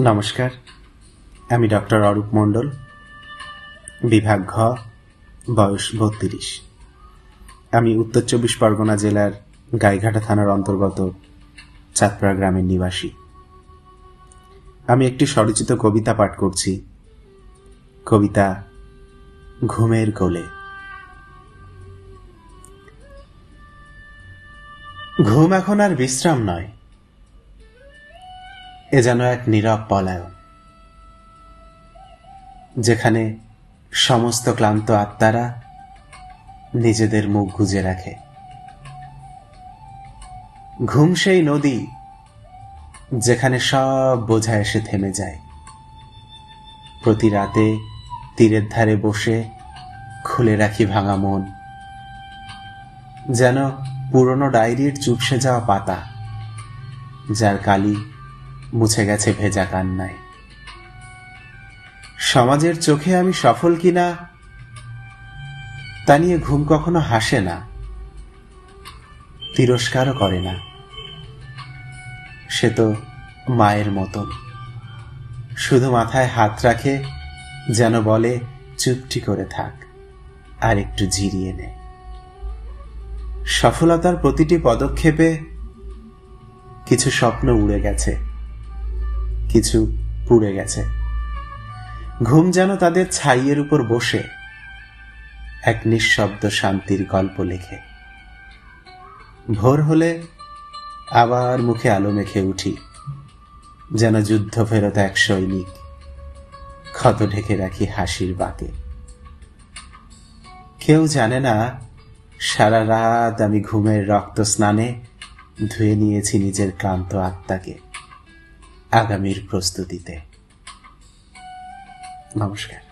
নমস্কার, আমি ডক্টর অরূপ মণ্ডল, বিভাগ ঘ, বয়স বত্রিশ। আমি উত্তর চব্বিশ পরগনা জেলার গাইঘাটা থানার অন্তর্গত চাঁদপাড়া গ্রামের নিবাসী। আমি একটি স্বরচিত কবিতা পাঠ করছি। কবিতা ঘুমের কোলে। ঘুম এখন আর বিশ্রাম নয়। এ যেন এক নীরব পলায়ন, যেখানে সমস্ত ক্লান্ত আত্মারা নিজেদের মুখ গুজে রাখে। ঘুম সেই নদী যেখানে সব বোঝা এসে থেমে যায়। প্রতি রাতে তীরের ধারে বসে খুলে রাখি ভাঙা মন, যেন পুরনো ডায়েরির চুপসে যাওয়া পাতা, যার কালি মুছে গেছে ভেজা কান্নায়। সমাজের চোখে আমি সফল কিনা তা নিয়ে ঘুম কখনো হাসে না, তিরস্কারও করে না। সে তো মায়ের মতন। শুধু মাথায় হাত রাখে, যেন বলে, চুপটি করে থাক, আর একটু জিরিয়ে নে। সফলতার প্রতিটি পদক্ষেপে কিছু স্বপ্ন উড়ে গেছে। কিছু পুড়ে গেছে। ঘুম যেন তাদের ছাইয়ের উপর বসে, এক নিঃশব্দ শান্তির গল্প লেখে। ভোর হলে আবার মুখে আলো মেখে উঠি, যেন যুদ্ধ ফেরত এক সৈনিক ক্ষত ঢেকে রাখি হাসির বাকে। কেউ জানে না, সারা রাত আমি ঘুমের রক্ত স্নানে ধুয়ে নিয়েছি নিজের ক্লান্ত আত্মাকে। আগামীর প্রস্তুতিতে। নমস্কার।